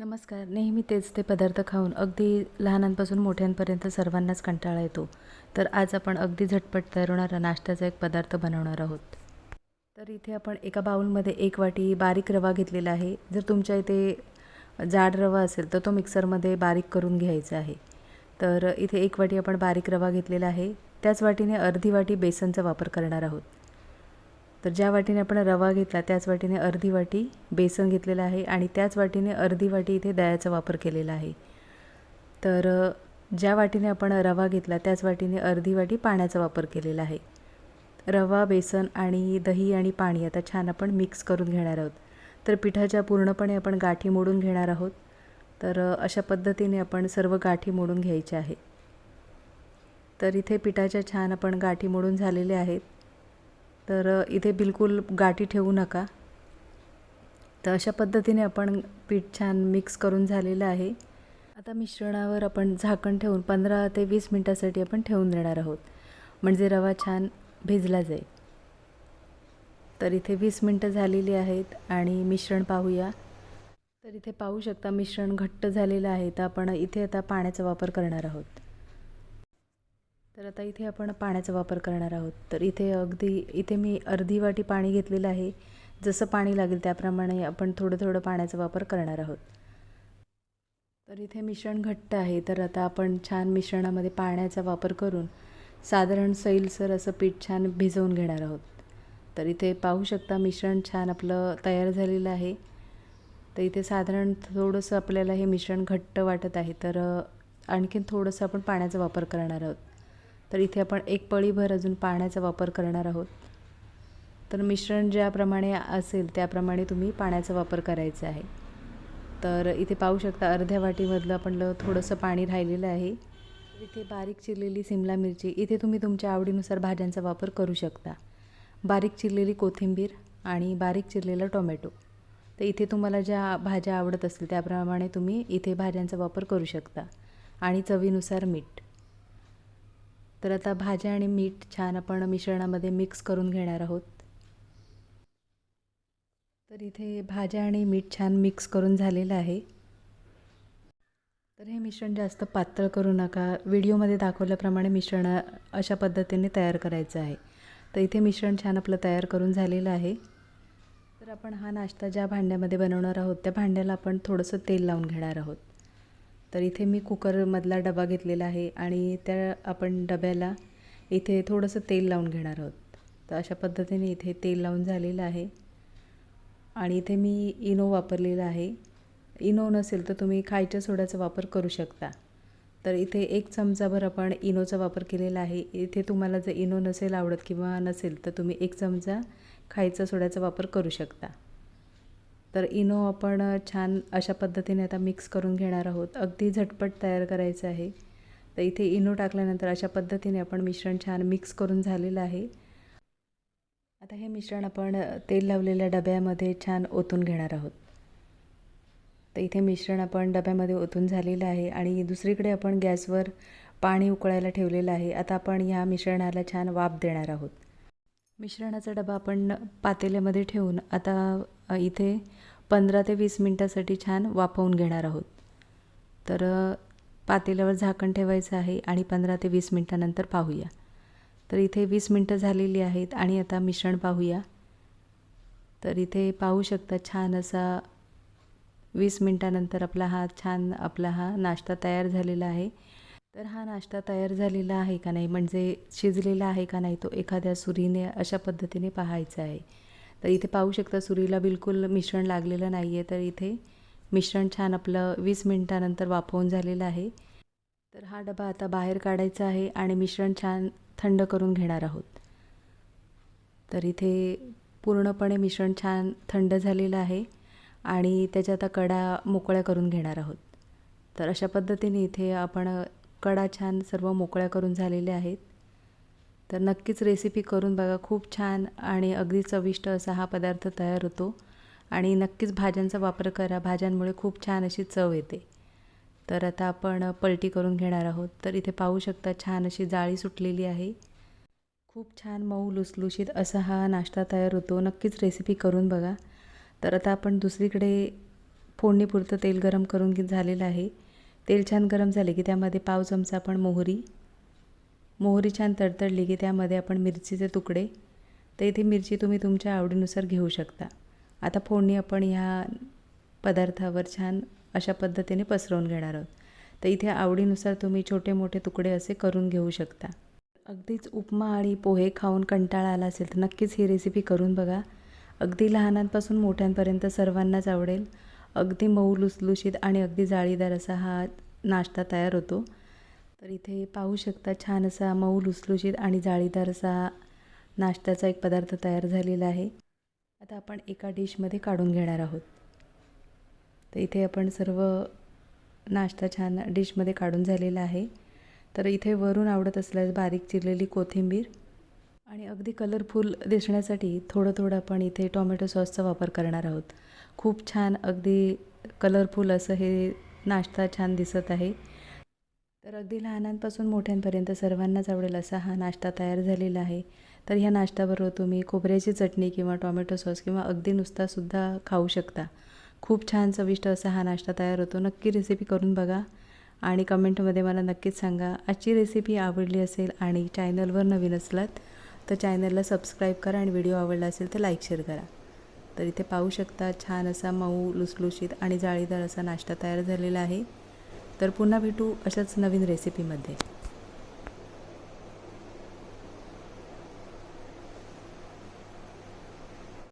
नमस्कार. नेहमी तेच ते पदार्थ खाऊन अगदी लहानांपासून मोठ्यांपर्यंत सर्वांनाच कंटाळा येतो. तर आज आपण अगदी झटपट तयार होणारा नाश्त्याचा एक पदार्थ बनवणार आहोत. तर इथे आपण एका बाउलमध्ये एक वाटी बारीक रवा घेतलेला आहे. जर तुमच्या इथे जाड रवा असेल तर तो मिक्सरमध्ये बारीक करून घ्यायचा आहे. तर इथे एक वाटी आपण बारीक रवा घेतलेला आहे. त्याच वाटीने अर्धी वाटी बेसनचा वापर करणार आहोत. तर ज्या वाटीने आपण रवा घेतला त्याच वाटीने अर्धी वाटी बेसन घेतलेलं आहे आणि त्याच वाटीने अर्धी वाटी इथे दह्याचा वापर केलेला आहे. तर ज्या वाटीने आपण रवा घेतला त्याच वाटीने अर्धी वाटी पाण्याचा वापर केलेला आहे. रवा बेसन आणि दही आणि पाणी आता छान आपण मिक्स करून घेणार आहोत. तर पिठाच्या पूर्णपणे आपण गाठी मोडून घेणार आहोत. तर अशा पद्धतीने आपण सर्व गाठी मोडून घ्यायच्या आहे तर इथे पिठाच्या छान आपण गाठी मोडून झालेल्या आहेत. तर इथे बिलकुल गाठी ठेवू नका. तर अशा पद्धतीने आपण पीठ छान मिक्स करून झालेलं आहे. आता मिश्रणावर आपण झाकण ठेवून पंधरा ते वीस मिनटासाठी आपण ठेवून देणार आहोत. म्हणजे रवा छान भिजला जाईल. तर इथे वीस मिनटं झालेली आहेत आणि मिश्रण पाहूया. तर इथे पाहू शकता मिश्रण घट्ट झालेलं आहे. तर आपण इथे आता पाण्याचा वापर करणार आहोत. तर आता इथे आपण पाण्याचा वापर करणार आहोत. तर इथे अगदी इथे मी अर्धी वाटी पाणी घेतलेलं आहे. जसं पाणी लागेल त्याप्रमाणे आपण थोडं थोडं पाण्याचा वापर करणार आहोत. तर इथे मिश्रण घट्ट आहे. तर आता आपण छान मिश्रणामध्ये पाण्याचा वापर करून साधारण सैलसर असं पीठ छान भिजवून घेणार आहोत. तर इथे पाहू शकता मिश्रण छान आपलं तयार झालेलं आहे. तर इथे साधारण थोडंसं आपल्याला हे मिश्रण घट्ट वाटत आहे. तर आणखीन थोडंसं आपण पाण्याचा वापर करणार आहोत. तर इथे आपण एक पळीभर अजून पाण्याचा वापर करणार आहोत. तर मिश्रण ज्याप्रमाणे असेल त्याप्रमाणे तुम्ही पाण्याचा वापर करायचा आहे. तर इथे पाहू शकता अर्ध्या वाटीमधलं आपण थोडंसं पाणी राहिलेलं आहे. इथे बारीक चिरलेली सिमला मिरची इथे तुम्ही तुमच्या आवडीनुसार भाज्यांचा वापर करू शकता. बारीक चिरलेली कोथिंबीर आणि बारीक चिरलेला टोमॅटो. तर इथे तुम्हाला ज्या भाज्या आवडत असतील त्याप्रमाणे तुम्ही इथे भाज्यांचा वापर करू शकता. आणि चवीनुसार मीठ. तर आता भाज्या आणि मीठ छान आपण मिश्रणामध्ये मिक्स करून घेणार आहोत. तर इथे भाज्या आणि मीठ छान मिक्स करून झालेलं आहे. तर हे मिश्रण जास्त पातळ करू नका. व्हिडिओमध्ये दाखवल्याप्रमाणे मिश्रण अशा पद्धतीने तयार करायचं आहे. तर इथे मिश्रण छान आपलं तयार करून झालेलं आहे. तर आपण हा नाश्ता ज्या भांड्यामध्ये बनवणार आहोत त्या भांड्याला आपण थोडंसं तेल लावून घेणार आहोत. तर इथे मी कुकरमधला डबा घेतलेला आहे आणि त्या आपण डब्याला इथे थोडंसं तेल लावून घेणार आहोत. तर अशा पद्धतीने इथे तेल लावून झालेलं आहे. आणि इथे मी इनो वापरलेला आहे. इनो नसेल तर तुम्ही खायच्या सोड्याचा वापर करू शकता. तर इथे एक चमचाभर आपण इनोचा वापर केलेला आहे. इथे तुम्हाला जर इनो नसेल आवडत किंवा नसेल तर तुम्ही एक चमचा खायचा सोड्याचा वापर करू शकता. तर इनो आपण छान अशा पद्धतीने आता मिक्स करून घेणार आहोत. अगदी झटपट तयार करायचं आहे. तर इथे इनो टाकल्यानंतर अशा पद्धतीने आपण मिश्रण छान मिक्स करून झालेलं आहे. आता हे मिश्रण आपण तेल लावलेल्या डब्यामध्ये छान ओतून घेणार आहोत. तर इथे मिश्रण आपण डब्यामध्ये ओतून झालेलं आहे आणि दुसरीकडे आपण गॅसवर पाणी उकळायला ठेवलेलं आहे. आता आपण ह्या मिश्रणाला छान वाफ देणार आहोत. मिश्रणाचा डबा आपण पातेल्यामध्ये ठेवून आता इथे पंधरा ते वीस मिनटासाठी छान वाफवून घेणार आहोत. तर पातेल्यावर झाकण ठेवायचं आहे आणि पंधरा ते वीस मिनटानंतर पाहूया. तर इथे वीस मिनटं झालेली आहेत आणि आता मिश्रण पाहूया. तर इथे पाहू शकता छान असा वीस मिनटानंतर आपला हा छान आपला हा नाश्ता तयार झालेला आहे. तर हा नाश्ता तयार झालेला आहे का नाही म्हणजे शिजलेला आहे का नाही तो एखाद्या सुरीने अशा पद्धतीने पाहायचा आहे. तर इथे पाहू शकता सुरीला बिलकुल मिश्रण लागलेलं नाही आहे तर इथे मिश्रण छान आपलं वीस मिनटानंतर वाफवून झालेलं आहे. तर हा डबा आता बाहेर काढायचा आहे आणि मिश्रण छान थंड करून घेणार आहोत. तर इथे पूर्णपणे मिश्रण छान थंड झालेलं आहे आणि त्याच्या आता कडा मोकळ्या करून घेणार आहोत. तर अशा पद्धतीने इथे आपण कडा छान सर्व मोकळ्या करून झालेल्या आहेत. तर नक्कीच रेसिपी करून बघा. खूप छान आणि अगदी चविष्ट असा हा पदार्थ तयार होतो. आणि नक्कीच भाज्यांचा वापर करा. भाज्यांमुळे खूप छान अशी चव येते. तर आता आपण पलटी करून घेणार आहोत. तर इथे पाहू शकता छान अशी जाळी सुटलेली आहे. खूप छान मऊ लुसलुशीत असा हा नाश्ता तयार होतो. नक्कीच रेसिपी करून बघा. तर आता आपण दुसरीकडे फोडणीपुरतं तेल गरम करून घे झालेलं आहे. तेल छान गरम झाले की त्यामध्ये पाव चमचा आपण मोहरी मोहरी छान तडतडली की त्यामध्ये आपण मिरचीचे तुकडे. तर इथे मिरची तुम्ही तुमच्या आवडीनुसार घेऊ शकता. आता फोडणी आपण ह्या पदार्थावर छान अशा पद्धतीने पसरवून घेणार आहोत. तर इथे आवडीनुसार तुम्ही छोटे मोठे तुकडे असे करून घेऊ शकता. अगदीच उपमा आणि पोहे खाऊन कंटाळा आला असेल तर नक्कीच ही रेसिपी करून बघा. अगदी लहानांपासून मोठ्यांपर्यंत सर्वांनाच आवडेल. अगदी मऊ लुसलुशीत आणि अगदी जाळीदार असा हा नाश्ता तयार होतो. तर इथे पाहू शकता छान असा मऊ लुसलुशीत आणि जाळीदार असा नाश्त्याचा एक पदार्थ तयार झालेला आहे. आता आपण एका डिशमध्ये काढून घेणार आहोत. तर इथे आपण सर्व नाश्ता छान डिशमध्ये काढून झालेला आहे. तर इथे वरून आवडत असल्यास बारीक चिरलेली कोथिंबीर आणि अगदी कलरफुल दिसण्यासाठी थोडं थोडं आपण इथे टोमॅटो सॉसचा वापर करणार आहोत. खूप छान अगदी कलरफुल असं हे नाश्ता छान दिसत आहे. तर अगदी लहानांपासून मोठ्यांपर्यंत सर्वांनाच आवडेल असा हा नाश्ता तयार झालेला आहे. तर ह्या नाश्त्याबरोबर तुम्ही खोबऱ्याची चटणी किंवा टॉमॅटो सॉस किंवा अगदी नुसतासुद्धा खाऊ शकता. खूप छान चविष्ट असा हा नाश्ता तयार होतो. नक्की रेसिपी करून बघा आणि कमेंटमध्ये मला नक्कीच सांगा. आजची रेसिपी आवडली असेल आणि चॅनलवर नवीन असलात तर चॅनलला सबस्क्राईब करा आणि व्हिडिओ आवडला असेल तर लाईक शेअर करा. तर इथे पाहू शकता छान असा मऊ लुसलुशीत आणि जाळीदार असा नाश्ता तयार झालेला आहे. तर पुन्हा भेटू अशाच नवीन रेसिपीमध्ये